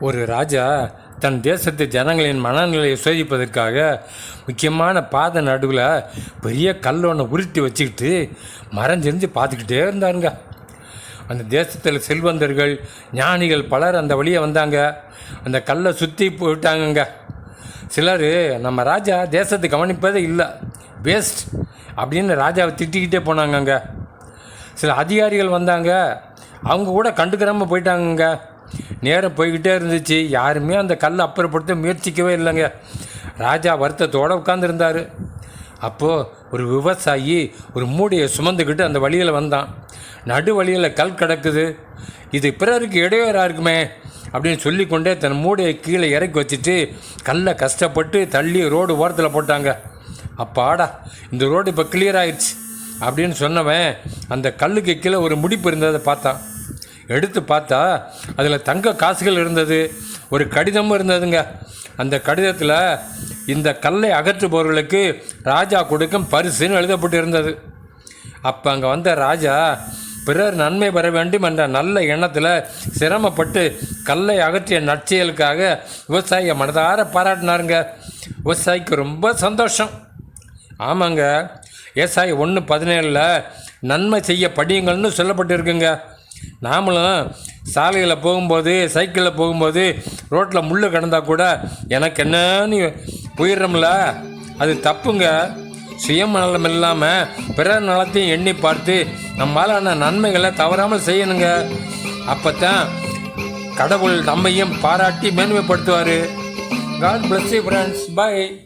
ஒரு ராஜா தன் தேசத்து ஜனங்களின் மனநிலையை சோதிப்பதற்காக முக்கியமான பாதை நடுவில் பெரிய கல் ஒன்று உருட்டி வச்சுக்கிட்டு மறைஞ்சிருந்து பார்த்துக்கிட்டே இருந்தாருங்க. அந்த தேசத்தில் செல்வந்தர்கள் ஞானிகள் பலர் அந்த வழியை வந்தாங்க. அந்த கல்லை சுற்றி போயிட்டாங்கங்க. சிலர் நம்ம ராஜா தேசத்தை கவனிப்பதே இல்லை. வேஸ்ட் அப்படின்னு ராஜாவை திட்டிக்கிட்டே போனாங்கங்க. சில அதிகாரிகள் வந்தாங்க. அவங்க கூட கண்டுக்கிறாமல் போயிட்டாங்கங்க. நேரம் போய்கிட்டே இருந்துச்சு. யாருமே அந்த கல்லை அப்புறப்படுத்த முயற்சிக்கவே இல்லைங்க. ராஜா வருத்தத்தோடு உட்காந்துருந்தார் அப்போது ஒரு விவசாயி ஒரு மூடையை சுமந்துக்கிட்டு அந்த வழியில் வந்தான். நடு வழியில் கல் கிடக்குது. இது பிறருக்கு இடையூறாக இருக்குமே அப்படின்னு சொல்லிக்கொண்டே தன் மூடையை கீழே இறக்கி வச்சுட்டு கல்லை கஷ்டப்பட்டு தள்ளி ரோடு ஓரத்தில் போட்டாங்க. அப்பாடா இந்த ரோடு இப்போ கிளியர் ஆயிடுச்சு அப்படின்னு சொன்னவன் அந்த கல்லுக்கு கீழே ஒரு முடிப்பு இருந்ததை பார்த்தான். எடுத்து பார்த்தா அதில் தங்க காசுகள் இருந்தது. ஒரு கடிதமும் இருந்ததுங்க. அந்த கடிதத்தில் இந்த கல்லை அகற்றுபவர்களுக்கு ராஜா கொடுக்கும் பரிசுன்னு எழுதப்பட்டு இருந்தது அப்போ அங்கே வந்த ராஜா பிறர் நன்மை பெற வேண்டும் என்ற நல்ல எண்ணத்தில் சிரமப்பட்டு கல்லை அகற்றிய நற்செயலுக்காக விவசாயியை மனதார பாராட்டினாருங்க. விவசாயிக்கு ரொம்ப சந்தோஷம். ஆமாங்க விவசாயி ஒன்று பதினேழில் நன்மை செய்ய படியுங்கள்னு சொல்லப்பட்டிருக்குங்க. நாமளும் சாலையில் போகும்போது சைக்கிளில் போகும்போது ரோட்டில் முள் கிடந்தால் கூட எனக்கு என்னன்னு போயிடுறோம்ல. அது தப்புங்க. சுயநலம் இல்லாமல் பிறர் நலத்தையும் எண்ணி பார்த்து நம்மளான நன்மைகளை தவறாமல் செய்யணுங்க. அப்போ தான் கடவுள் நம்மையும் பாராட்டி மேன்மைப்படுத்துவார். God bless you friends bye